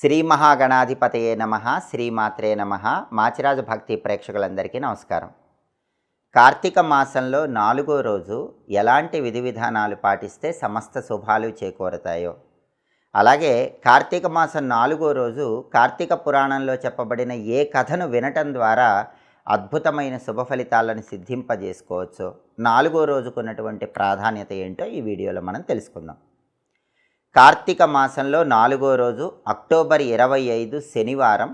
శ్రీ మహాగణాధిపతయే నమ శ్రీమాత్రే నమ. మాచిరాజు భక్తి ప్రేక్షకులందరికీ నమస్కారం. కార్తీక మాసంలో నాలుగో రోజు ఎలాంటి విధి విధానాలు పాటిస్తే సమస్త శుభాలు చేకూరతాయో? అలాగే కార్తీక మాసం నాలుగో రోజు కార్తీక పురాణంలో చెప్పబడిన ఏ కథను వినటం ద్వారా అద్భుతమైన శుభ ఫలితాలను సిద్ధింపజేసుకోవచ్చో? నాలుగో రోజుకున్నటువంటి ప్రాధాన్యత ఏంటో ఈ వీడియోలో మనం తెలుసుకుందాం. కార్తీక మాసంలో నాలుగో రోజు అక్టోబర్ ఇరవై ఐదు శనివారం.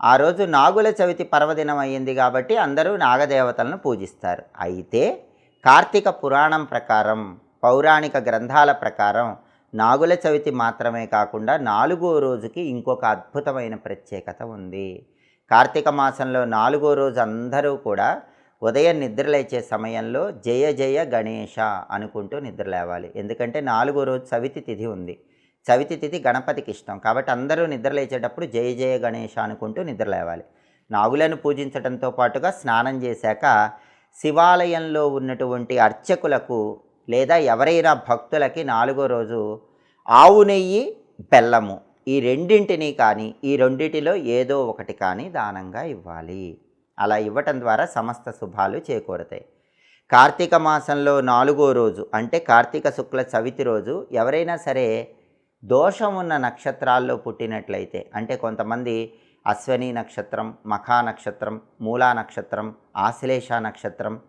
ఆ రోజు నాగుల చవితి పర్వదినం అయ్యింది కాబట్టి అందరూ నాగదేవతలను పూజిస్తారు. అయితే కార్తీక పురాణం ప్రకారం పౌరాణిక గ్రంథాల ప్రకారం నాగుల చవితి మాత్రమే కాకుండా నాలుగో రోజుకి ఇంకొక అద్భుతమైన ప్రత్యేకత ఉంది. కార్తీక మాసంలో నాలుగో రోజు అందరూ కూడా ఉదయం నిద్రలేచే సమయంలో జయ జయ గణేష అనుకుంటూ నిద్రలేవాలి ఎందుకంటే నాలుగో రోజు చవితి తిథి ఉంది. చవితి తిథి గణపతికి ఇష్టం. కాబట్టి అందరూ నిద్రలేచేటప్పుడు జయ జయ గణేష అనుకుంటూ నిద్రలేవాలి నాగులను పూజించడంతో పాటుగా స్నానం చేశాక శివాలయంలో ఉన్నటువంటి అర్చకులకు లేదా ఎవరైనా భక్తులకి నాలుగో రోజు ఆవు నెయ్యి బెల్లము ఈ రెండింటిని కానీ ఈ రెండింటిలో ఏదో ఒకటి కానీ దానంగా ఇవ్వాలి. అలా ఇవ్వటం ద్వారా సమస్త శుభాలు చేకూరతాయి. కార్తీక మాసంలో నాలుగో రోజు అంటే కార్తీక శుక్ల చవితి రోజు ఎవరైనా సరే దోషం ఉన్న నక్షత్రాల్లో పుట్టినట్లయితే అంటే కొంతమంది అశ్వని నక్షత్రం మఖా నక్షత్రం మూలా నక్షత్రం ఆశ్లేష నక్షత్రం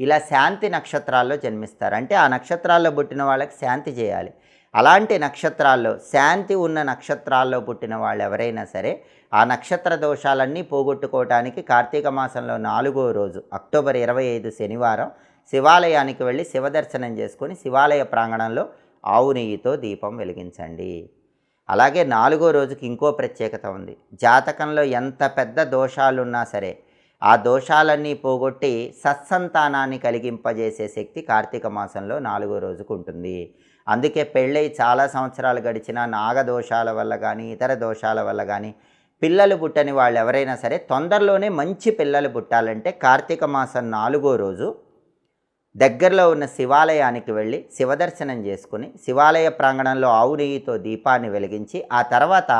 ఇలా శాంతి నక్షత్రాల్లో జన్మిస్తారు. అంటే ఆ నక్షత్రాల్లో పుట్టిన వాళ్ళకి శాంతి చేయాలి. అలాంటి నక్షత్రాల్లో శాంతి ఉన్న నక్షత్రాల్లో పుట్టిన వాళ్ళు ఎవరైనా సరే ఆ నక్షత్ర దోషాలన్నీ పోగొట్టుకోవటానికి కార్తీక మాసంలో నాలుగో రోజు అక్టోబర్ ఇరవై ఐదు శనివారం శివాలయానికి వెళ్ళి శివదర్శనం చేసుకొని శివాలయ ప్రాంగణంలో ఆవు నెయ్యితో దీపం వెలిగించండి. అలాగే నాలుగో రోజుకి ఇంకో ప్రత్యేకత ఉంది. జాతకంలో ఎంత పెద్ద దోషాలున్నా సరే ఆ దోషాలన్నీ పోగొట్టి సత్సంతానాన్ని కలిగింపజేసే శక్తి కార్తీక మాసంలో నాలుగో రోజుకు ఉంటుంది. అందుకే పెళ్ళై చాలా సంవత్సరాలు గడిచిన నాగదోషాల వల్ల కానీ ఇతర దోషాల వల్ల కానీ పిల్లలు పుట్టని వాళ్ళు ఎవరైనా సరే తొందరలోనే మంచి పిల్లలు పుట్టాలంటే కార్తీక మాసం నాలుగో రోజు దగ్గరలో ఉన్న శివాలయానికి వెళ్ళి శివదర్శనం చేసుకుని శివాలయ ప్రాంగణంలో ఆవు నెయ్యితో దీపాన్ని వెలిగించి ఆ తర్వాత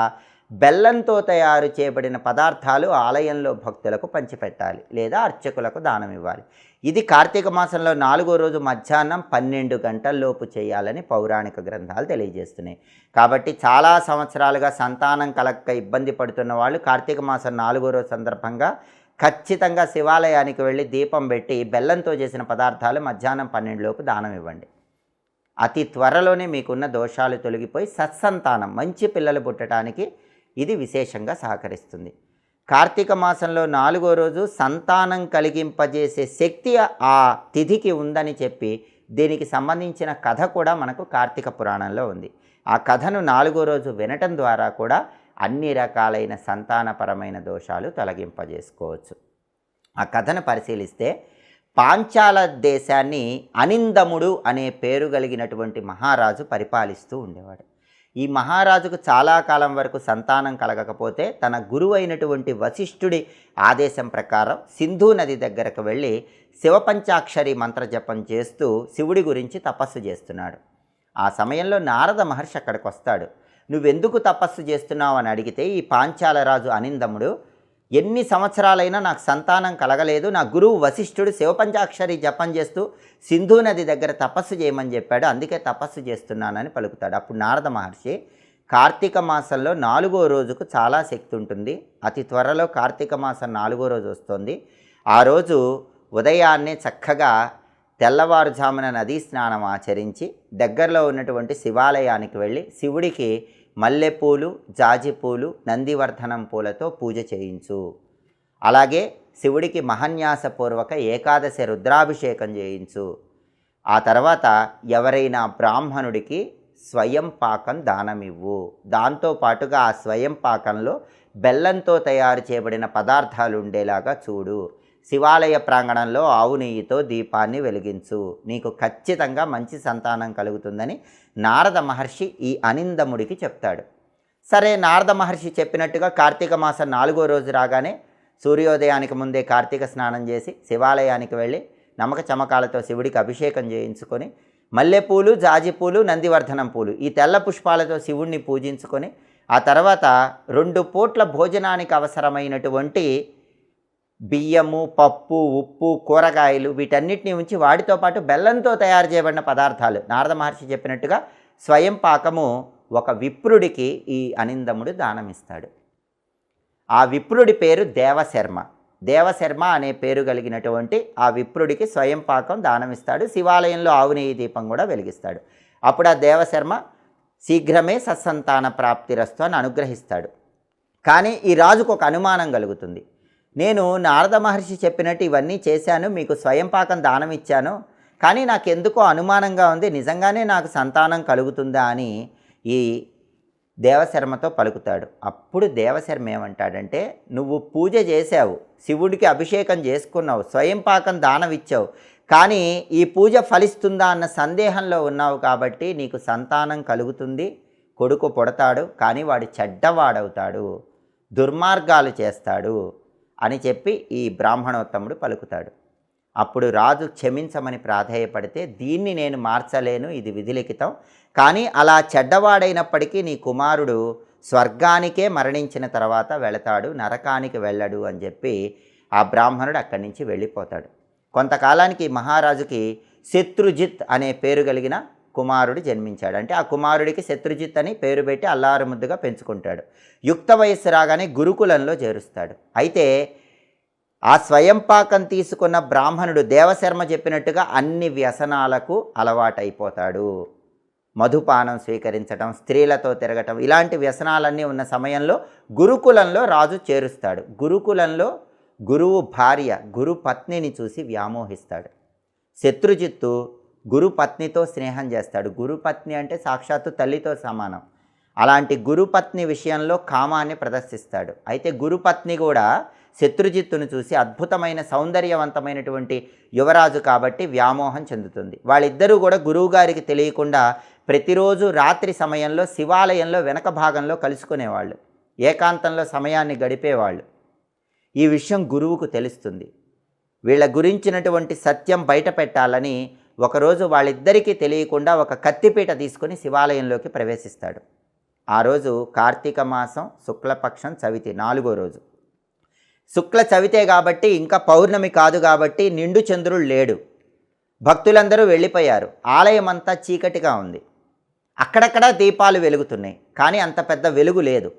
బెల్లంతో తయారు చేయబడిన పదార్థాలు ఆలయంలో భక్తులకు పంచిపెట్టాలి లేదా అర్చకులకు దానం ఇవ్వాలి ఇది కార్తీక మాసంలో నాలుగో రోజు మధ్యాహ్నం పన్నెండు గంటల్లోపు చేయాలని పౌరాణిక గ్రంథాలు తెలియజేస్తున్నాయి. కాబట్టి చాలా సంవత్సరాలుగా సంతానం కలక్క ఇబ్బంది పడుతున్న వాళ్ళు కార్తీక మాసం నాలుగో రోజు సందర్భంగా ఖచ్చితంగా శివాలయానికి వెళ్ళి దీపం పెట్టి బెల్లంతో చేసిన పదార్థాలు మధ్యాహ్నం పన్నెండులోపు దానం ఇవ్వండి అతి త్వరలోనే మీకున్న దోషాలు తొలగిపోయి సత్సంతానం మంచి పిల్లలు పుట్టడానికి ఇది విశేషంగా సహకరిస్తుంది. కార్తీక మాసంలో నాలుగో రోజు సంతానం కలిగింపజేసే శక్తి ఆ తిథికి ఉందని చెప్పి దీనికి సంబంధించిన కథ కూడా మనకు కార్తీక పురాణంలో ఉంది. ఆ కథను నాలుగో రోజు వినటం ద్వారా కూడా అన్ని రకాలైన సంతానపరమైన దోషాలు తొలగింపజేసుకోవచ్చు. ఆ కథను పరిశీలిస్తే పాంచాల దేశాన్ని అనిందముడు అనే పేరు కలిగినటువంటి మహారాజు పరిపాలిస్తూ ఉండేవాడు. ఈ మహారాజుకు చాలా కాలం వరకు సంతానం కలగకపోతే తన గురువు అయినటువంటి వశిష్ఠుడి ఆదేశం ప్రకారం సింధు నది దగ్గరకు వెళ్ళి శివపంచాక్షరి మంత్రజపం చేస్తూ శివుడి గురించి తపస్సు చేస్తున్నాడు. ఆ సమయంలో నారద మహర్షి అక్కడికి వస్తాడు. నువ్వెందుకు తపస్సు చేస్తున్నావు? అని అడిగితే ఈ పాంచాలరాజు అనిందముడు ఎన్ని సంవత్సరాలైనా నాకు సంతానం కలగలేదు. నా గురువు వశిష్ఠుడు శివపంచాక్షరి జపం చేస్తూ సింధు నది దగ్గర తపస్సు చేయమని చెప్పాడు. అందుకే తపస్సు చేస్తున్నానని పలుకుతాడు. అప్పుడు నారద మహర్షి కార్తీక మాసంలో నాలుగో రోజుకు చాలా శక్తి ఉంటుంది. అతి త్వరలో కార్తీక మాసం నాలుగో రోజు వస్తుంది. ఆ రోజు ఉదయాన్నే చక్కగా తెల్లవారుజామున నదీ స్నానం ఆచరించి దగ్గరలో ఉన్నటువంటి శివాలయానికి వెళ్ళి శివుడికి మల్లెపూలు జాజిపూలు నందివర్ధనం పూలతో పూజ చేయించు. అలాగే శివుడికి మహన్యాసపూర్వక ఏకాదశి రుద్రాభిషేకం చేయించు. ఆ తర్వాత ఎవరైనా బ్రాహ్మణుడికి స్వయం పాకం దానమివ్వు. దాంతో పాటుగా ఆ స్వయం పాకంలో బెల్లంతో తయారు చేయబడిన పదార్థాలు ఉండేలాగా చూడు. శివాలయ ప్రాంగణంలో ఆవు నెయ్యితో దీపాన్ని వెలిగించు. నీకు ఖచ్చితంగా మంచి సంతానం కలుగుతుందని నారద మహర్షి ఈ అనిందముడికి చెప్తాడు. సరే నారద మహర్షి చెప్పినట్టుగా కార్తీక మాసం నాలుగో రోజు రాగానే సూర్యోదయానికి ముందే కార్తీక స్నానం చేసి శివాలయానికి వెళ్ళి నమ్మక చమకాలతో శివుడికి అభిషేకం చేయించుకొని మల్లెపూలు జాజిపూలు నందివర్ధనం పూలు ఈ తెల్ల పుష్పాలతో శివుణ్ణి పూజించుకొని ఆ తర్వాత రెండు పూట్ల భోజనానికి అవసరమైనటువంటి బియ్యము పప్పు ఉప్పు కూరగాయలు వీటన్నిటిని ఉంచి వాటితో పాటు బెల్లంతో తయారు చేయబడిన పదార్థాలు. నారద మహర్షి చెప్పినట్టుగా స్వయం పాకము ఒక విప్రుడికి ఈ అనిందముడు దానమిస్తాడు. ఆ విప్రుడి పేరు దేవశర్మ. దేవశర్మ అనే పేరు కలిగినటువంటి ఆ విప్రుడికి స్వయం పాకం దానమిస్తాడు. శివాలయంలో ఆవునేయి దీపం కూడా వెలిగిస్తాడు. అప్పుడు ఆ దేవశర్మ శీఘ్రమే సత్సంతాన ప్రాప్తిరస్తు అని అనుగ్రహిస్తాడు. కానీ ఈ రాజుకు ఒక అనుమానం కలుగుతుంది. నేను నారద మహర్షి చెప్పినట్టు ఇవన్నీ చేశాను మీకు స్వయం పాకం దానం ఇచ్చాను కానీ నాకు ఎందుకో అనుమానంగా ఉంది నిజంగానే నాకు సంతానం కలుగుతుందా అని ఈ దేవశర్మతో పలుకుతాడు. అప్పుడు దేవశర్మ ఏమంటాడంటే నువ్వు పూజ చేశావు శివుడికి అభిషేకం చేసుకున్నావు స్వయం పాకం దానం ఇచ్చావు కానీ ఈ పూజ ఫలిస్తుందా అన్న సందేహంలో ఉన్నావు కాబట్టి నీకు సంతానం కలుగుతుంది కొడుకు పుడతాడు కానీ వాడు చెడ్డవాడవుతాడు దుర్మార్గాలు చేస్తాడు అని చెప్పి ఈ బ్రాహ్మణోత్తముడు పలుకుతాడు. అప్పుడు రాజు క్షమించమని ప్రాధేయపడితే దీన్ని నేను మార్చలేను ఇది విధిలిఖితం. కానీ అలా చెడ్డవాడైనప్పటికీ నీ కుమారుడు స్వర్గానికే మరణించిన తర్వాత వెళతాడు నరకానికి వెళ్ళడు అని చెప్పి ఆ బ్రాహ్మణుడు అక్కడి నుంచి వెళ్ళిపోతాడు. కొంతకాలానికి మహారాజుకి శత్రుజిత్ అనే పేరు కలిగిన కుమారుడు జన్మించాడు. అంటే ఆ కుమారుడికి శత్రుజిత్ అని పేరు పెట్టి అల్లారు ముద్దుగా పెంచుకుంటాడు. యుక్త వయస్సు రాగానే గురుకులంలో చేరుస్తాడు. అయితే ఆ స్వయంపాకం తీసుకున్న బ్రాహ్మణుడు దేవశర్మ చెప్పినట్టుగా అన్ని వ్యసనాలకు అలవాటైపోతాడు. మధుపానం స్వీకరించటం స్త్రీలతో తిరగటం ఇలాంటి వ్యసనాలన్నీ ఉన్న సమయంలో గురుకులంలో రాజు చేరుస్తాడు. గురుకులంలో గురువు భార్య గురు పత్నిని చూసి వ్యామోహిస్తాడు. శత్రుజిత్తు గురు పత్నితో స్నేహం చేస్తాడు. గురుపత్ని అంటే సాక్షాత్తు తల్లితో సమానం. అలాంటి గురుపత్ని విషయంలో కామాన్ని ప్రదర్శిస్తాడు. అయితే గురుపత్ని కూడా శత్రుజిత్తును చూసి అద్భుతమైన సౌందర్యవంతమైనటువంటి యువరాజు కాబట్టి వ్యామోహం చెందుతుంది. వాళ్ళిద్దరూ కూడా గురువుగారికి తెలియకుండా ప్రతిరోజు రాత్రి సమయంలో శివాలయంలో వెనక భాగంలో కలుసుకునేవాళ్ళు. ఏకాంతంలో సమయాన్ని గడిపేవాళ్ళు. ఈ విషయం గురువుకు తెలుస్తుంది. వీళ్ళ గురించినటువంటి సత్యం బయట పెట్టాలని ఒకరోజు వాళ్ళిద్దరికీ తెలియకుండా ఒక కత్తిపీట తీసుకొని శివాలయంలోకి ప్రవేశిస్తాడు. ఆ రోజు కార్తీక మాసం శుక్లపక్షం చవితి నాలుగో రోజు. శుక్ల చవితే కాబట్టి ఇంకా పౌర్ణమి కాదు కాబట్టి నిండు చంద్రుడు లేడు. భక్తులందరూ వెళ్ళిపోయారు. ఆలయం అంతా చీకటిగా ఉంది. అక్కడక్కడ దీపాలు వెలుగుతున్నాయి కానీ అంత పెద్ద వెలుగు లేదు.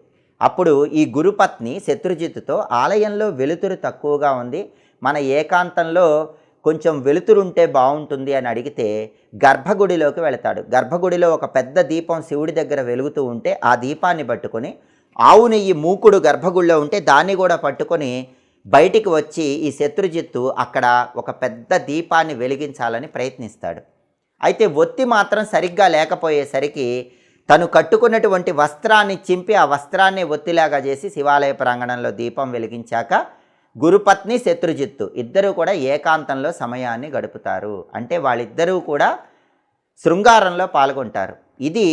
అప్పుడు ఈ గురుపత్ని శత్రుజిత్తుతో ఆలయంలో వెలుతురు తక్కువగా ఉంది. మన ఏకాంతంలో కొంచెం వెలుతురుంటే బాగుంటుంది అని అడిగితే గర్భగుడిలోకి వెళతాడు. గర్భగుడిలో ఒక పెద్ద దీపం శివుడి దగ్గర వెలుగుతూ ఉంటే ఆ దీపాన్ని పట్టుకొని ఆవు నెయ్యి మూకుడు గర్భగుడిలో ఉంటే దాన్ని కూడా పట్టుకొని బయటికి వచ్చి ఈ శత్రుజిత్తు అక్కడ ఒక పెద్ద దీపాన్ని వెలిగించాలని ప్రయత్నిస్తాడు. అయితే ఒత్తి మాత్రం సరిగ్గా లేకపోయేసరికి తను కట్టుకున్నటువంటి వస్త్రాన్ని చింపి ఆ వస్త్రాన్ని ఒత్తిలాగా చేసి శివాలయ ప్రాంగణంలో దీపం వెలిగించాక గురుపత్ని శత్రుజిత్తు. ఇద్దరూ కూడా ఏకాంతంలో సమయాన్ని గడుపుతారు. అంటే వాళ్ళిద్దరూ కూడా శృంగారంలో పాల్గొంటారు. ఇది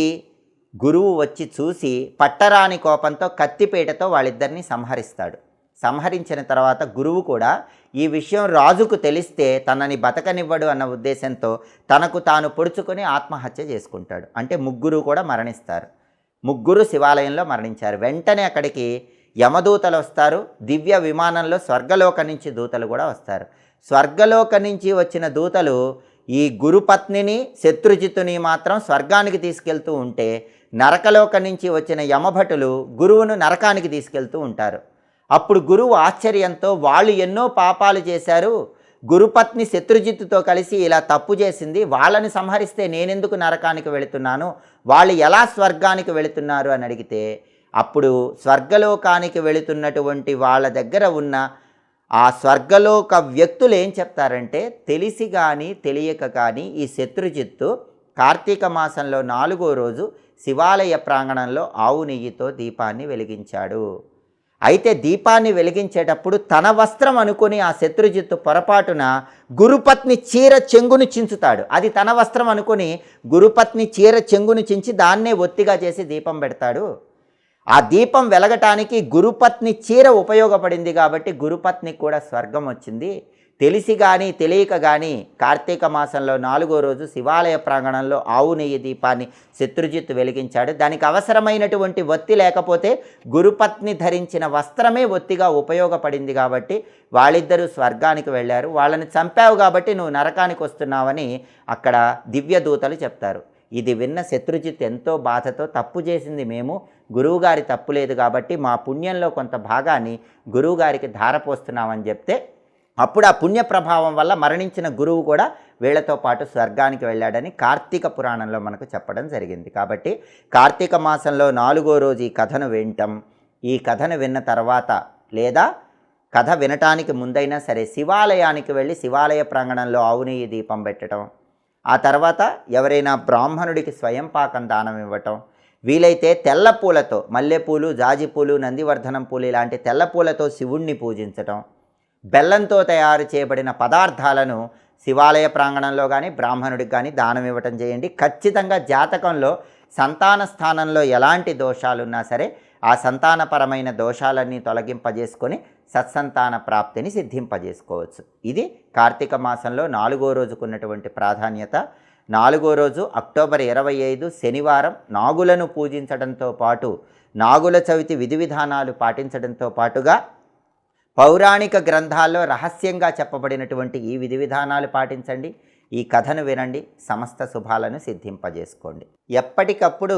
గురువు వచ్చి చూసి పట్టరాని కోపంతో కత్తిపీటతో వాళ్ళిద్దరిని సంహరిస్తాడు. సంహరించిన తర్వాత గురువు కూడా ఈ విషయం రాజుకు తెలిస్తే తనని బతకనివ్వడు అన్న ఉద్దేశంతో తనకు తాను పొడుచుకొని ఆత్మహత్య చేసుకుంటాడు. అంటే ముగ్గురు కూడా మరణిస్తారు. ముగ్గురు శివాలయంలో మరణించారు. వెంటనే అక్కడికి యమదూతలు వస్తారు దివ్య విమానంలో స్వర్గలోక నుంచి దూతలు కూడా వస్తారు. స్వర్గలోక నుంచి వచ్చిన దూతలు ఈ గురుపత్నిని శత్రుజిత్తుని మాత్రం స్వర్గానికి తీసుకెళ్తూ ఉంటే నరకలోక నుంచి వచ్చిన యమభటులు గురువును నరకానికి తీసుకెళ్తూ ఉంటారు. అప్పుడు గురువు ఆశ్చర్యంతో వాళ్ళు ఎన్నో పాపాలు చేశారు. గురుపత్ని శత్రుజిత్తుతో కలిసి ఇలా తప్పు చేసింది. వాళ్ళని సంహరిస్తే నేనెందుకు నరకానికి వెళుతున్నాను? వాళ్ళు ఎలా స్వర్గానికి వెళుతున్నారు అని అడిగితే అప్పుడు స్వర్గలోకానికి వెళుతున్నటువంటి వాళ్ళ దగ్గర ఉన్న ఆ స్వర్గలోక వ్యక్తులు ఏం చెప్తారంటే తెలిసి కానీ తెలియక కానీ ఈ శత్రుజిత్తు కార్తీక మాసంలో నాలుగో రోజు శివాలయ ప్రాంగణంలో ఆవు నెయ్యితో దీపాన్ని వెలిగించాడు. అయితే దీపాన్ని వెలిగించేటప్పుడు తన వస్త్రం అనుకుని ఆ శత్రుజిత్తు పొరపాటున గురుపత్ని చీర చెంగును చించుతాడు. అది తన వస్త్రం అనుకుని గురుపత్ని చీర చెంగును చించి దాన్నే ఒత్తిగా చేసి దీపం పెడతాడు. ఆ దీపం వెలగటానికి గురుపత్ని చీర ఉపయోగపడింది కాబట్టి గురుపత్నికి కూడా స్వర్గం వచ్చింది. తెలిసి కానీ తెలియక కానీ కార్తీక మాసంలో నాలుగో రోజు శివాలయ ప్రాంగణంలో ఆవు నెయ్యి దీపాన్ని శత్రుజిత్ వెలిగించాడు. దానికి అవసరమైనటువంటి ఒత్తి లేకపోతే గురుపత్ని ధరించిన వస్త్రమే ఒత్తిగా ఉపయోగపడింది కాబట్టి వాళ్ళిద్దరూ స్వర్గానికి వెళ్ళారు. వాళ్ళని చంపావు కాబట్టి నువ్వు నరకానికి వస్తున్నావని అక్కడ దివ్య దూతలు చెప్తారు. ఇది విన్న శత్రుజిత్ ఎంతో బాధతో తప్పు చేసింది మేము. గురువుగారి తప్పు లేదు కాబట్టి మా పుణ్యంలో కొంత భాగాన్ని గురువుగారికి ధారపోస్తున్నామని చెప్తే అప్పుడు ఆ పుణ్య ప్రభావం వల్ల మరణించిన గురువు కూడా వీళ్ళతో పాటు స్వర్గానికి వెళ్ళాడని కార్తీక పురాణంలో మనకు చెప్పడం జరిగింది. కాబట్టి కార్తీక మాసంలో నాలుగో రోజు ఈ కథను వినటం ఈ కథను విన్న తర్వాత లేదా కథ వినటానికి ముందైనా సరే శివాలయానికి వెళ్ళి శివాలయ ప్రాంగణంలో ఆవు దీపం పెట్టడం ఆ తర్వాత ఎవరైనా బ్రాహ్మణుడికి స్వయం పాకం దానం ఇవ్వటం వీలైతే తెల్ల పూలతో మల్లెపూలు జాజిపూలు నందివర్ధనం పూలు ఇలాంటి తెల్ల పూలతో శివుణ్ణి పూజించటం బెల్లంతో తయారు చేయబడిన పదార్థాలను శివాలయ ప్రాంగణంలో కానీ బ్రాహ్మణుడికి కానీ దానం ఇవ్వటం చేయండి. ఖచ్చితంగా జాతకంలో సంతాన స్థానంలో ఎలాంటి దోషాలున్నా సరే ఆ సంతానపరమైన దోషాలన్నీ తొలగింపజేసుకొని సత్సంతాన ప్రాప్తిని సిద్ధింపజేసుకోవచ్చు. ఇది కార్తీక మాసంలో నాలుగో రోజుకున్నటువంటి ప్రాధాన్యత. నాలుగో రోజు అక్టోబర్ ఇరవై ఐదు శనివారం నాగులను పూజించడంతో పాటు నాగుల చవితి విధి విధానాలు పాటించడంతో పాటుగా పౌరాణిక గ్రంథాల్లో రహస్యంగా చెప్పబడినటువంటి ఈ విధి విధానాలు పాటించండి. ఈ కథను వినండి. సమస్త శుభాలను సిద్ధింపజేసుకోండి. ఎప్పటికప్పుడు